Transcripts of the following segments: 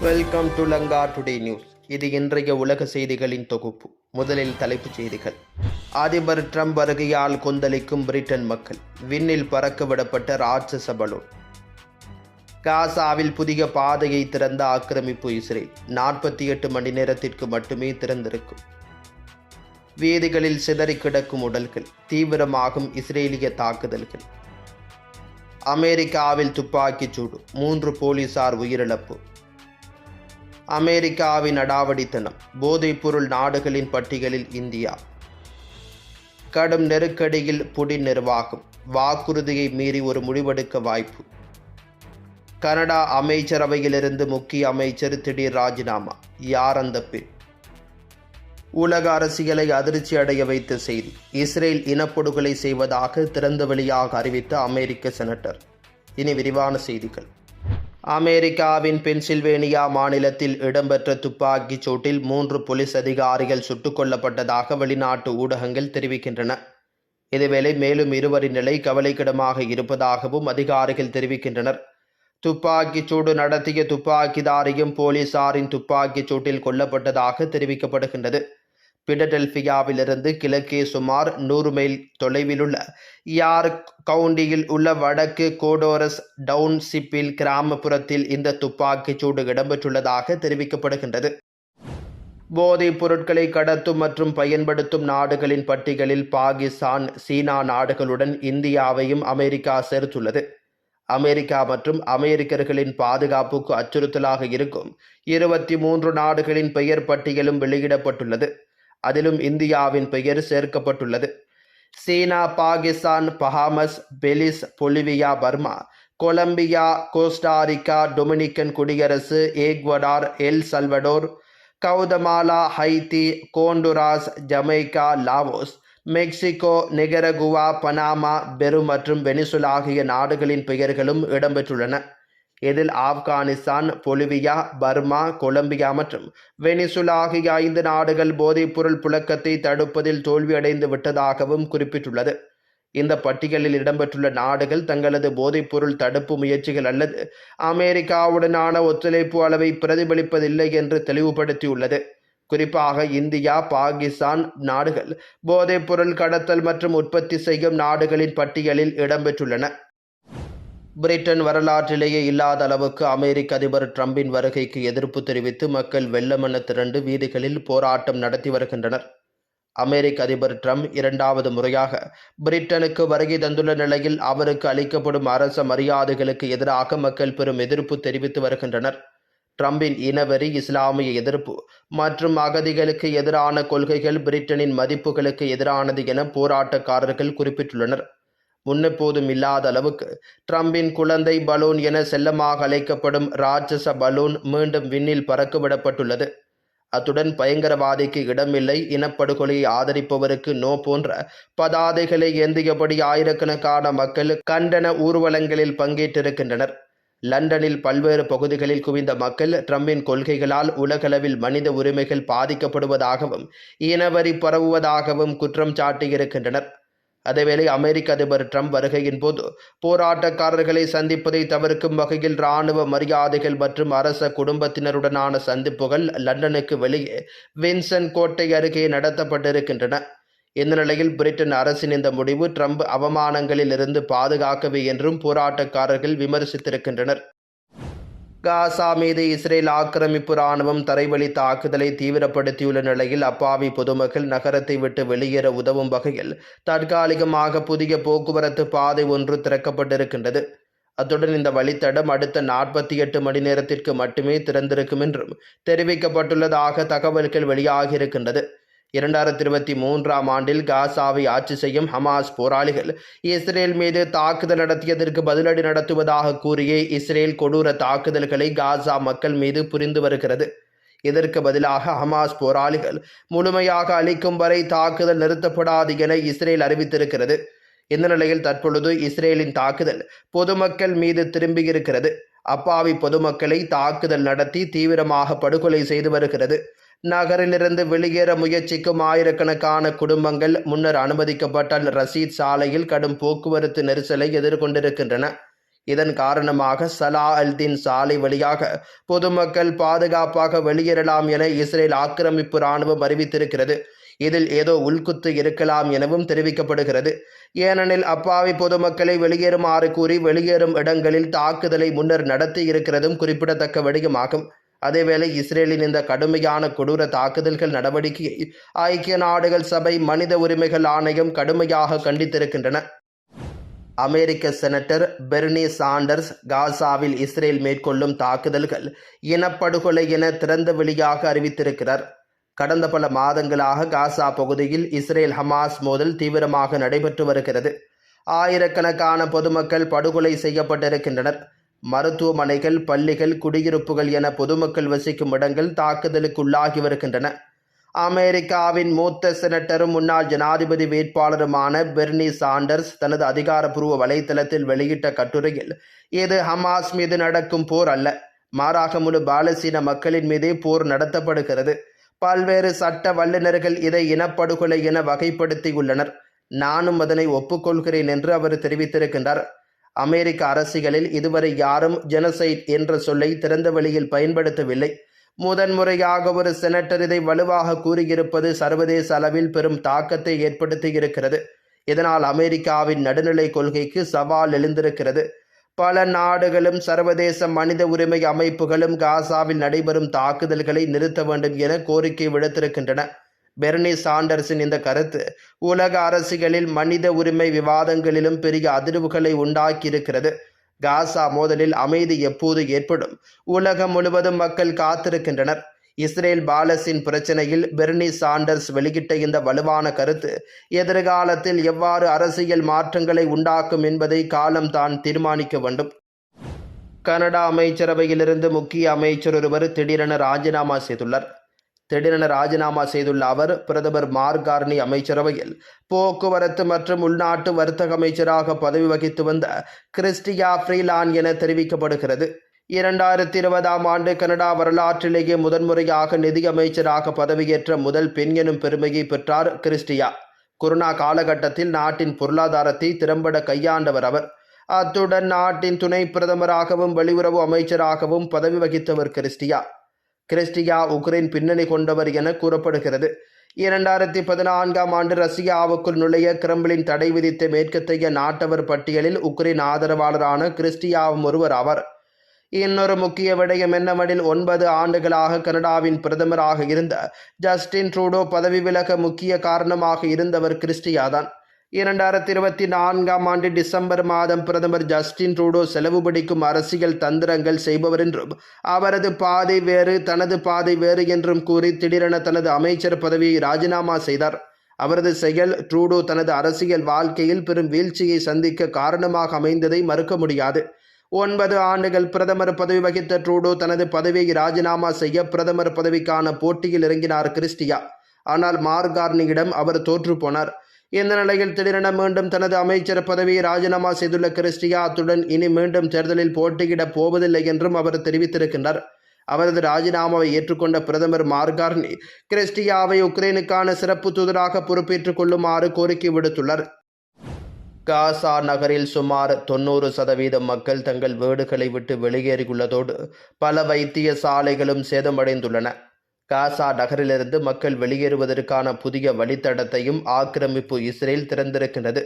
Welcome to Lanka today news இது இன்றைய உலக செய்திகளின் தொகுப்பு. முதலில் தலைப்புச் செய்திகள். அதிபர் ட்ரம்ப் வருகையால் கொந்தளிக்கும் பிரிட்டன் மக்கள். விண்ணில் பறக்க விடப்பட்ட ராட்சச பலூன். காசாவில் புதிய பாதையை திறந்த ஆக்கிரமிப்பு இஸ்ரேல். நாற்பத்தி எட்டு மணி நேரத்திற்கு மட்டுமே திறந்திருக்கும். வீதிகளில் சிதறி கிடக்கும் உடல்கள். தீவிரமாகும் இஸ்ரேலிய தாக்குதல்கள். அமெரிக்காவில் துப்பாக்கிச் சூடு. மூன்று போலீசார் உயிரிழப்பு. அமெரிக்காவின் அடாவடித்தனம் போதைப்பொருள் நாடுகளின் பட்டியலில் இந்தியா. கடும் நெருக்கடியில் புடின் நிர்வாகம் வாக்குறுதியை மீறி ஒரு முடிவெடுக்க வாய்ப்பு. கனடா அமைச்சரவையிலிருந்து முக்கிய அமைச்சர் திடீர் ராஜினாமா யார் அந்த பெண்? உலக அரசியலை அதிர்ச்சி அடைய வைத்த செய்தி இஸ்ரேல் இனப்படுகொலை செய்வதாக திறந்த வெளியாக அறிவித்த அமெரிக்க செனட்டர். இனி விரிவான செய்திகள். அமெரிக்காவின் பென்சில்வேனியா மாநிலத்தில் இடம்பெற்ற துப்பாக்கிச் சூட்டில் மூன்று போலீஸ் அதிகாரிகள் சுட்டுக் கொல்லப்பட்டதாக வெளிநாட்டு ஊடகங்கள் தெரிவிக்கின்றன. இதேவேளை மேலும் இருவரின் நிலை கவலைக்கிடமாக இருப்பதாகவும் அதிகாரிகள் தெரிவிக்கின்றனர். துப்பாக்கிச் சூடு நடத்திய துப்பாக்கிதாரியும் போலீசாரின் துப்பாக்கிச் சூட்டில் கொல்லப்பட்டதாக தெரிவிக்கப்படுகின்றது. பிடடெல்பியாவிலிருந்து கிழக்கே சுமார் நூறு மைல் தொலைவிலுள்ள யார்க் கவுண்டியில் உள்ள வடக்கு கோடோரஸ் டவுன்ஷிப்பில் கிராமப்புறத்தில் இந்த துப்பாக்கிச் சூடு இடம்பெற்றுள்ளதாக தெரிவிக்கப்படுகின்றது. போதைப் பொருட்களை கடத்தும் மற்றும் பயன்படுத்தும் நாடுகளின் பட்டியலில் பாகிஸ்தான் சீனா நாடுகளுடன் இந்தியாவையும் அமெரிக்கா சேர்த்துள்ளது. அமெரிக்கா மற்றும் அமெரிக்கர்களின் பாதுகாப்புக்கு அச்சுறுத்தலாக இருக்கும் இருபத்தி மூன்று நாடுகளின் பெயர் பட்டியலும் வெளியிடப்பட்டுள்ளது. அதிலும் இந்தியாவின் பெயர் சேர்க்கப்பட்டுள்ளது. China Pakistan Bahamas Belize Bolivia Burma Colombia Costa Rica Dominican குடியரசு Ecuador El Salvador Guatemala Haiti Honduras Jamaica Laos Mexico Nicaragua Panama Peru மற்றும் வெனிசுலா ஆகிய நாடுகளின் பெயர்களும் இடம்பெற்றுள்ளன. இதில் ஆப்கானிஸ்தான் பொலிவியா பர்மா கொலம்பியா மற்றும் வெனிசுலா ஆகிய ஐந்து நாடுகள் போதைப்பொருள் புழக்கத்தை தடுப்பதில் தோல்வியடைந்து விட்டதாகவும் குறிப்பிட்டுள்ளது. இந்த பட்டியலில் இடம்பெற்றுள்ள நாடுகள் தங்களது போதைப்பொருள் தடுப்பு முயற்சிகள் அல்லது அமெரிக்காவுடனான ஒத்துழைப்பு அளவை பிரதிபலிப்பதில்லை என்று தெளிவுபடுத்தியுள்ளது. குறிப்பாக இந்தியா பாகிஸ்தான் நாடுகள் போதைப்பொருள் கடத்தல் மற்றும் உற்பத்தி செய்யும் நாடுகளின் பட்டியலில் இடம்பெற்றுள்ளன. பிரிட்டன் வரலாற்றிலேயே இல்லாத அளவுக்கு அமெரிக்க அதிபர் ட்ரம்பின் வருகைக்கு எதிர்ப்பு தெரிவித்து மக்கள் வெள்ளமென திரண்டு வீதிகளில் போராட்டம் நடத்தி வருகின்றனர். அமெரிக்க அதிபர் ட்ரம்ப் இரண்டாவது முறையாக பிரிட்டனுக்கு வருகை தந்துள்ள நிலையில் அவருக்கு அளிக்கப்படும் அரச மரியாதைகளுக்கு எதிராக மக்கள் பெரும் எதிர்ப்பு தெரிவித்து வருகின்றனர். ட்ரம்பின் இனவெறி இஸ்லாமிய எதிர்ப்பு மற்றும் அகதிகளுக்கு எதிரான கொள்கைகள் பிரிட்டனின் மதிப்புகளுக்கு எதிரானது என போராட்டக்காரர்கள் குறிப்பிட்டுள்ளனர். முன்னெப்போதும் இல்லாத அளவுக்கு. ட்ரம்பின் குழந்தை பலூன் என செல்லமாக அழைக்கப்படும் ராட்சச பலூன் மீண்டும் விண்ணில் பறக்கவிடப்பட்டுள்ளது. அத்துடன் பயங்கரவாதிக்கு இடமில்லை. இனப்படுகொலையை ஆதரிப்பவருக்கு நோ போன்ற பதாதைகளை ஏந்தியபடி ஆயிரக்கணக்கான மக்கள் கண்டன ஊர்வலங்களில் பங்கேற்றிருக்கின்றனர். லண்டனில் பல்வேறு பகுதிகளில் குவிந்த மக்கள் ட்ரம்பின் கொள்கைகளால் உலகளவில் மனித உரிமைகள் பாதிக்கப்படுவதாகவும் இனவரி பரவுவதாகவும் குற்றம் சாட்டியிருக்கின்றனர். அதேவேளை அமெரிக்க அதிபர் ட்ரம்ப் வருகையின் போது போராட்டக்காரர்களை சந்திப்பதை தவிர்க்கும் வகையில் இராணுவ மரியாதைகள் மற்றும் அரச குடும்பத்தினருடனான சந்திப்புகள் லண்டனுக்கு வெளியே வின்சன் கோட்டை அருகே நடத்தப்பட்டிருக்கின்றன. இந்த நிலையில் பிரிட்டன் அரசின் இந்த முடிவு ட்ரம்ப் அவமானங்களில் இருந்து பாதுகாக்கவே என்றும் போராட்டக்காரர்கள் விமர்சித்திருக்கின்றனர். காசா மீது இஸ்ரேல் ஆக்கிரமிப்பு ராணுவம் தரைவழி தாக்குதலை தீவிரப்படுத்தியுள்ள நிலையில் அப்பாவி பொதுமக்கள் நகரத்தை விட்டு வெளியேற உதவும் வகையில் தற்காலிகமாக புதிய போக்குவரத்து பாதை ஒன்று திறக்கப்பட்டிருக்கின்றது. அத்துடன் இந்த வழித்தடம் அடுத்த நாற்பத்தி எட்டு மணி நேரத்திற்கு மட்டுமே திறந்திருக்கும் என்றும் தெரிவிக்கப்பட்டுள்ளதாக தகவல்கள் வெளியாகியிருக்கின்றது. இரண்டாயிரத்தி இருபத்தி மூன்றாம் ஆண்டில் காசாவை ஆட்சி செய்யும் ஹமாஸ் போராளிகள் இஸ்ரேல் மீது தாக்குதல் நடத்தியதற்கு பதிலடி நடத்துவதாக கூறிய இஸ்ரேல் கொடூர தாக்குதல்களை காசா மக்கள் மீது புரிந்து வருகிறது. இதற்கு பதிலாக ஹமாஸ் போராளிகள் முழுமையாக அளிக்கும் வரை தாக்குதல் நிறுத்தப்படாது என இஸ்ரேல் அறிவித்திருக்கிறது. இந்த நிலையில் தற்பொழுது இஸ்ரேலின் தாக்குதல் பொதுமக்கள் மீது திரும்பியிருக்கிறது. அப்பாவி பொதுமக்களை தாக்குதல் நடத்தி தீவிரமாக படுகொலை செய்து வருகிறது. நகரிலிருந்து வெளியேற முயற்சிக்கும் ஆயிரக்கணக்கான குடும்பங்கள் முன்னர் அனுமதிக்கப்பட்ட ரசீத் சாலையில் கடும் போக்குவரத்து நெரிசலை எதிர்கொண்டிருக்கின்றன. இதன் காரணமாக சலா அல்தீன் சாலை வழியாக பொதுமக்கள் பாதுகாப்பாக வெளியேறலாம் என இஸ்ரேல் ஆக்கிரமிப்பு இராணுவம் அறிவித்திருக்கிறது. இதில் ஏதோ உள்குத்து இருக்கலாம் எனவும் தெரிவிக்கப்படுகிறது. ஏனெனில் அப்பாவி பொதுமக்களை வெளியேறுமாறு கூறி வெளியேறும் இடங்களில் தாக்குதலை முன்னர் நடத்தி இருக்கிறதும் குறிப்பிடத்தக்க விடயமாகும் அதேவேளை இஸ்ரேலின் இந்த கடுமையான கொடூர தாக்குதல்கள் நடவடிக்கையை ஐக்கிய நாடுகள் சபை மனித உரிமைகள் ஆணையம் கடுமையாக கண்டித்திருக்கின்றன. அமெரிக்க செனட்டர் பெர்னி சாண்டர்ஸ் காசாவில் இஸ்ரேல் மேற்கொள்ளும் தாக்குதல்கள் இனப்படுகொலை என திறந்த வெளியாக அறிவித்திருக்கிறார். கடந்த பல மாதங்களாக காசா பகுதியில் இஸ்ரேல் ஹமாஸ் மோதல் தீவிரமாக நடைபெற்று வருகிறது. ஆயிரக்கணக்கான பொதுமக்கள் படுகொலை செய்யப்பட்டிருக்கின்றனர். மருத்துவமனைகள் பள்ளிகள் குடியிருப்புகள் என பொதுமக்கள் வசிக்கும் இடங்கள் தாக்குதலுக்குள்ளாகி வருகின்றன அமெரிக்காவின் மூத்த செனட்டரும் முன்னாள் ஜனாதிபதி வேட்பாளருமான பெர்னி சாண்டர்ஸ் தனது அதிகாரப்பூர்வ வலைத்தளத்தில் வெளியிட்ட கட்டுரையில் இது ஹமாஸ் மீது நடக்கும் போர் அல்ல. மாறாக முழு பாலஸ்தீன மக்களின் மீதே போர் நடத்தப்படுகிறது. பல்வேறு சட்ட வல்லுநர்கள் இதை இனப்படுகொலை என வகைப்படுத்தியுள்ளனர். நானும் அதனை ஒப்புக்கொள்கிறேன் என்று அவர் தெரிவித்திருக்கின்றார். அமெரிக்க அரசியலில் இதுவரை யாரும் ஜெனசைட் என்ற சொல்லை திறந்த வழியில் பயன்படுத்தவில்லை. முதன்முறையாக ஒரு செனட்டர் இதை வலுவாக கூறியிருப்பது சர்வதேச அளவில் பெரும் தாக்கத்தை ஏற்படுத்தியிருக்கிறது. இதனால் அமெரிக்காவின் நடுநிலை கொள்கைக்கு சவால் எழுந்திருக்கிறது. பல நாடுகளும் சர்வதேச மனித உரிமை அமைப்புகளும் காசாவில் நடைபெறும் தாக்குதல்களை நிறுத்த வேண்டும் என கோரிக்கை விடுத்திருக்கின்றன. பெர்னி சாண்டர்ஸின் இந்த கருத்து உலக அரசுகளில் மனித உரிமை விவாதங்களிலும் பெரிய அதிர்வுகளை உண்டாக்கியிருக்கிறது. காசா மோதலில் அமைதி எப்போது ஏற்படும்? உலகம் முழுவதும் மக்கள் காத்திருக்கின்றனர். இஸ்ரேல் பாலஸின் பிரச்சனையில் பெர்னி சாண்டர்ஸ் வெளியிட்ட இந்த வலுவான கருத்து எதிர்காலத்தில் எவ்வாறு அரசியல் மாற்றங்களை உண்டாக்கும் என்பதை காலம் தான் தீர்மானிக்க வேண்டும். கனடா அமைச்சரவையிலிருந்து முக்கிய அமைச்சர் ஒருவர் திடீரென ராஜினாமா செய்துள்ளார். திடீரென ராஜினாமா செய்துள்ள அவர் பிரதமர் மார்கார்னி அமைச்சரவையில் போக்குவரத்து மற்றும் உள்நாட்டு வர்த்தக அமைச்சராக பதவி வகித்து வந்த கிறிஸ்டியா ஃப்ரீலான் என தெரிவிக்கப்படுகிறது. இரண்டாயிரத்தி இருபதாம் ஆண்டு கனடா வரலாற்றிலேயே முதன்முறையாக நிதியமைச்சராக பதவியேற்ற முதல் பெண் எனும் பெருமையை பெற்றார் கிறிஸ்டியா. கொரோனா காலகட்டத்தில் நாட்டின் பொருளாதாரத்தை திறம்பட கையாண்டவர் அவர். அத்துடன் நாட்டின் துணை பிரதமராகவும் வெளியுறவு அமைச்சராகவும் பதவி வகித்தவர் கிறிஸ்டியா. கிறிஸ்டியா உக்ரைன் பின்னணி கொண்டவர் என கூறப்படுகிறது. இரண்டாயிரத்தி பதினான்காம் ஆண்டு ரஷ்யாவுக்குள் நுழைய கிரம்ளின் தடை விதித்த மேற்கத்தைய நாட்டவர் பட்டியலில் உக்ரைன் ஆதரவாளரான கிறிஸ்டியாவும் ஒருவர் அவர் இன்னொரு முக்கிய விடயம் என்னவெனில் ஒன்பது ஆண்டுகளாக கனடாவின் பிரதமராக இருந்த ஜஸ்டின் ட்ரூடோ பதவி விலக முக்கிய காரணமாக இருந்தவர் கிறிஸ்டியா தான் இரண்டாயிரத்தி இருபத்தி நான்காம் ஆண்டு டிசம்பர் மாதம் பிரதமர் ஜஸ்டின் ட்ரூடோ செலவு பிடிக்கும் அரசியல் தந்திரங்கள் செய்பவர் என்றும் அவரது பாதை வேறு தனது பாதை வேறு என்றும் கூறி திடீரென தனது அமைச்சர் பதவியை ராஜினாமா செய்தார். அவரது செயல் ட்ரூடோ தனது அரசியல் வாழ்க்கையில் பெரும் வீழ்ச்சியை சந்திக்க காரணமாக அமைந்ததை மறுக்க முடியாது. ஒன்பது ஆண்டுகள் பிரதமர் பதவி வகித்த ட்ரூடோ தனது பதவியை ராஜினாமா செய்ய பிரதமர் பதவிக்கான போட்டியில் இறங்கினார் கிறிஸ்டியா. ஆனால் மார்கார்னியிடம் அவர் தோற்று போனார். இந்த நிலையில் திடீரென மீண்டும் தனது அமைச்சர் பதவியை ராஜினாமா செய்துள்ள கிறிஸ்டியா அத்துடன் இனி மீண்டும் தேர்தலில் போட்டியிடப் போவதில்லை என்றும் அவர் தெரிவித்திருக்கின்றார். அவரது ராஜினாமாவை ஏற்றுக்கொண்ட பிரதமர் மார்கார்னி கிறிஸ்டியாவை உக்ரைனுக்கான சிறப்பு தூதராக பொறுப்பேற்றுக் கொள்ளுமாறு கோரிக்கை விடுத்துள்ளார். காசா நகரில் சுமார் தொண்ணூறு சதவீதம் மக்கள் தங்கள் வீடுகளை விட்டு வெளியேறியுள்ளதோடு பல வைத்திய சாலைகளும் சேதமடைந்துள்ளன. காசா நகரிலிருந்து மக்கள் வெளியேறுவதற்கான புதிய வழித்தடத்தையும் ஆக்கிரமிப்பு இஸ்ரேல் திறந்திருக்கின்றது.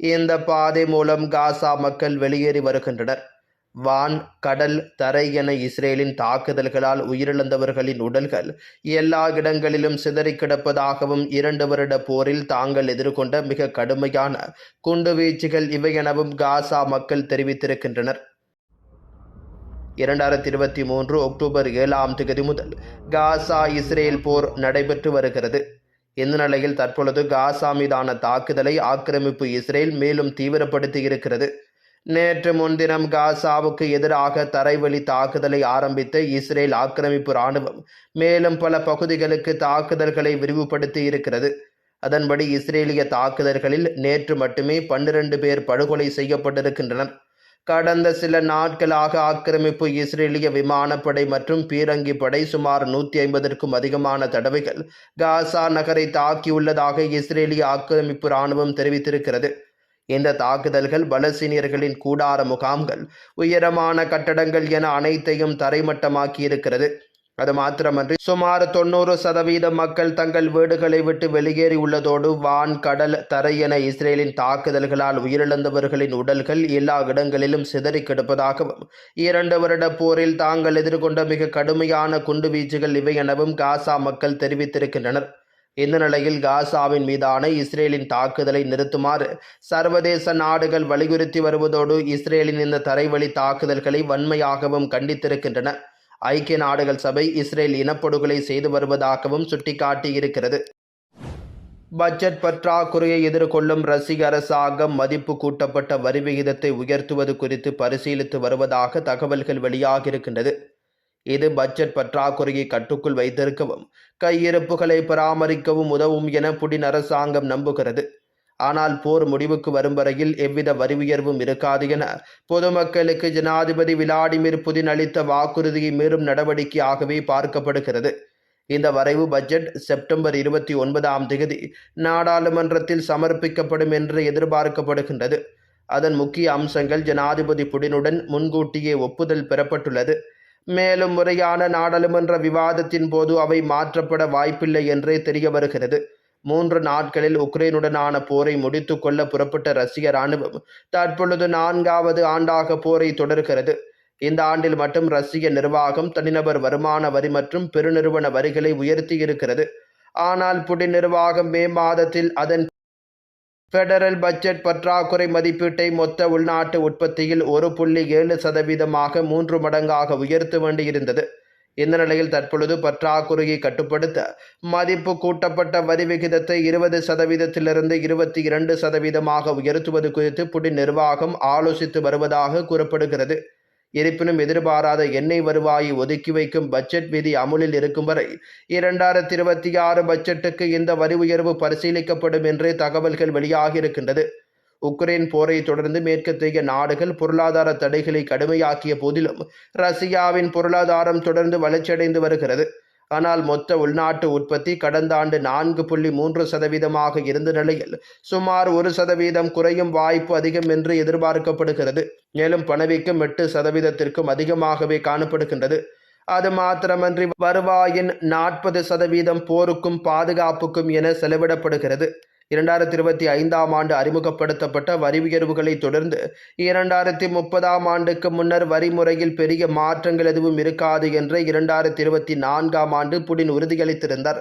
இந்த பாதை மூலம் காசா மக்கள் வெளியேறி வருகின்றனர். வான் கடல் தரை என இஸ்ரேலின் தாக்குதல்களால் உயிரிழந்தவர்களின் உடல்கள் எல்லா இடங்களிலும் சிதறி கிடப்பதாகவும் இரண்டு வருட போரில் தாங்கள் எதிர்கொண்ட மிக கடுமையான குண்டுவீச்சுகள் இவை எனவும் காசா மக்கள் தெரிவித்திருக்கின்றனர். இரண்டாயிரத்தி இருபத்தி மூன்று அக்டோபர் ஏழாம் தேதி முதல் காசா இஸ்ரேல் போர் நடைபெற்று வருகிறது. இந்த நிலையில் தற்பொழுது காசா மீதான தாக்குதலை ஆக்கிரமிப்பு இஸ்ரேல் மேலும் தீவிரப்படுத்தி இருக்கிறது. நேற்று முன்தினம் காசாவுக்கு எதிராக தரைவழி தாக்குதலை ஆரம்பித்த இஸ்ரேல் ஆக்கிரமிப்பு இராணுவம் மேலும் பல பகுதிகளுக்கு தாக்குதல்களை விரிவுபடுத்தி இருக்கிறது. அதன்படி இஸ்ரேலிய தாக்குதல்களில் நேற்று மட்டுமே பன்னிரண்டு பேர் படுகொலை செய்யப்பட்டிருக்கின்றனர். கடந்த சில நாட்களாக ஆக்கிரமிப்பு இஸ்ரேலிய விமானப்படை மற்றும் பீரங்கி படை சுமார் நூற்றி ஐம்பதற்கும் அதிகமான தடவைகள் காசா நகரை தாக்கியுள்ளதாக இஸ்ரேலிய ஆக்கிரமிப்பு இராணுவம் தெரிவித்திருக்கிறது. இந்த தாக்குதல்கள் பலசீனியர்களின் கூடார முகாம்கள் உயரமான கட்டடங்கள் என அனைத்தையும் தரைமட்டமாக்கியிருக்கிறது. அது மாத்திரமன்றி சுமார் தொண்ணூறு சதவீத மக்கள் தங்கள் வீடுகளை விட்டு வெளியேறி உள்ளதோடு வான் கடல் தரை என இஸ்ரேலின் தாக்குதல்களால் உயிரிழந்தவர்களின் உடல்கள் எல்லா இடங்களிலும் சிதறி கிடப்பதாகவும் இரண்டு வருட போரில் தாங்கள் எதிர்கொண்ட மிக கடுமையான குண்டுவீச்சுகள் இவை எனவும் காசா மக்கள் தெரிவித்திருக்கின்றனர். இந்த நிலையில் காசாவின் மீதான இஸ்ரேலின் தாக்குதலை நிறுத்துமாறு சர்வதேச நாடுகள் வலியுறுத்தி வருவதோடு இஸ்ரேலின் இந்த தரைவழி தாக்குதல்களை வன்மையாகவும் கண்டித்திருக்கின்றன. ஐக்கிய நாடுகள் சபை இஸ்ரேல் இனப்படுகொலை செய்து வருவதாகவும் சுட்டிக்காட்டியிருக்கிறது. பட்ஜெட் பற்றாக்குறையை எதிர்கொள்ளும் ரஷ்ய அரசாங்கம் மதிப்பு கூட்டப்பட்ட வரி விகிதத்தை உயர்த்துவது குறித்து பரிசீலித்து வருவதாக தகவல்கள் வெளியாகியிருக்கின்றது. இது பட்ஜெட் பற்றாக்குறையை கட்டுக்குள் வைத்திருக்கவும் கையிருப்புகளை பராமரிக்கவும் உதவும் என புடின் அரசாங்கம் நம்புகிறது. ஆனால் போர் முடிவுக்கு வரும் வரையில் எவ்வித வரி உயர்வும் இருக்காது என பொதுமக்களுக்கு ஜனாதிபதி விளாடிமிர் புதின் அளித்த வாக்குறுதியை மீறும் நடவடிக்கையாகவே பார்க்கப்படுகிறது. இந்த வரைவு பட்ஜெட் செப்டம்பர் இருபத்தி ஒன்பதாம் தேதி நாடாளுமன்றத்தில் சமர்ப்பிக்கப்படும் என்று எதிர்பார்க்கப்படுகின்றது. அதன் முக்கிய அம்சங்கள் ஜனாதிபதி புடினுடன் முன்கூட்டியே ஒப்புதல் பெறப்பட்டுள்ளது. மேலும் முறையான நாடாளுமன்ற விவாதத்தின் போது அவை மாற்றப்பட வாய்ப்பில்லை என்றே தெரிய வருகிறது மூன்று நாட்களில் உக்ரைனுடனான போரை முடித்துக்கொள்ள புறப்பட்ட ரஷ்ய ராணுவம் தற்பொழுது நான்காவது ஆண்டாக போரை தொடர்கிறது. இந்த ஆண்டில் மட்டும் ரஷ்ய நிர்வாகம் தனிநபர் வருமான வரி மற்றும் பெருநிறுவன வரிகளை உயர்த்தி இருக்கிறது ஆனால் புடின் நிர்வாகம் மே மாதத்தில் அதன் பெடரல் பட்ஜெட் பற்றாக்குறை மதிப்பீட்டை மொத்த உள்நாட்டு உற்பத்தியில் ஒரு புள்ளி ஏழு சதவீதமாக மூன்று மடங்காக உயர்த்த வேண்டியிருந்தது. இந்த நிலையில் தற்பொழுது பற்றாக்குறையை கட்டுப்படுத்த மதிப்பு கூட்டப்பட்ட வரி விகிதத்தை இருபது சதவீதத்திலிருந்து இருபத்தி இரண்டு சதவீதமாக உயர்த்துவது குறித்து புடின் நிர்வாகம் ஆலோசித்து வருவதாக கூறப்படுகிறது. இருப்பினும் எதிர்பாராத எண்ணெய் வருவாயை ஒதுக்கி வைக்கும் பட்ஜெட் விதி அமுலில் இருக்கும் வரை இரண்டாயிரத்தி இருபத்தி ஆறு பட்ஜெட்டுக்கு இந்த வரி உயர்வு பரிசீலிக்கப்படும் என்றே தகவல்கள் வெளியாகியிருக்கின்றது உக்ரைன் போரை தொடர்ந்து மேற்கத்திய நாடுகள் பொருளாதார தடைகளை கடுமையாக்கிய போதிலும் ரஷ்யாவின் பொருளாதாரம் தொடர்ந்து வளர்ச்சியடைந்து வருகிறது. ஆனால் மொத்த உள்நாட்டு உற்பத்தி கடந்த ஆண்டு நான்கு புள்ளி மூன்று சதவீதமாக இருந்த நிலையில் சுமார் ஒரு சதவீதம் குறையும் வாய்ப்பு அதிகம் என்று எதிர்பார்க்கப்படுகிறது. மேலும் பணவீக்கம் எட்டு சதவீதத்திற்கும் அதிகமாகவே காணப்படுகின்றது. அது மாத்திரமன்றி வருவாயின் நாற்பது சதவீதம் போருக்கும் பாதுகாப்புக்கும் என செலவிடப்படுகிறது. இரண்டாயிரத்தி இருபத்தி ஐந்தாம் ஆண்டு அறிமுகப்படுத்தப்பட்ட வரி உயர்வுகளை தொடர்ந்து இரண்டாயிரத்தி முப்பதாம் ஆண்டுக்கு முன்னர் வரி முறையில் பெரிய மாற்றங்கள் எதுவும் இருக்காது என்று இரண்டாயிரத்தி இருபத்தி நான்காம் ஆண்டு புடின் உறுதியளித்திருந்தார்.